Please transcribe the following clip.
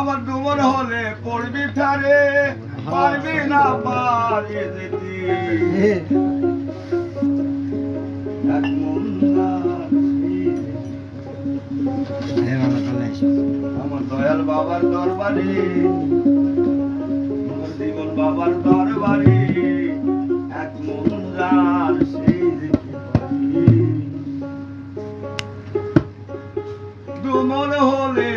আমার ডুবর হলে পড়বি ঠারে পারবি না পারে আমার দয়াল বাবার দরবারে জীবন বাবার দরবারে এক মন যার দুমন হলে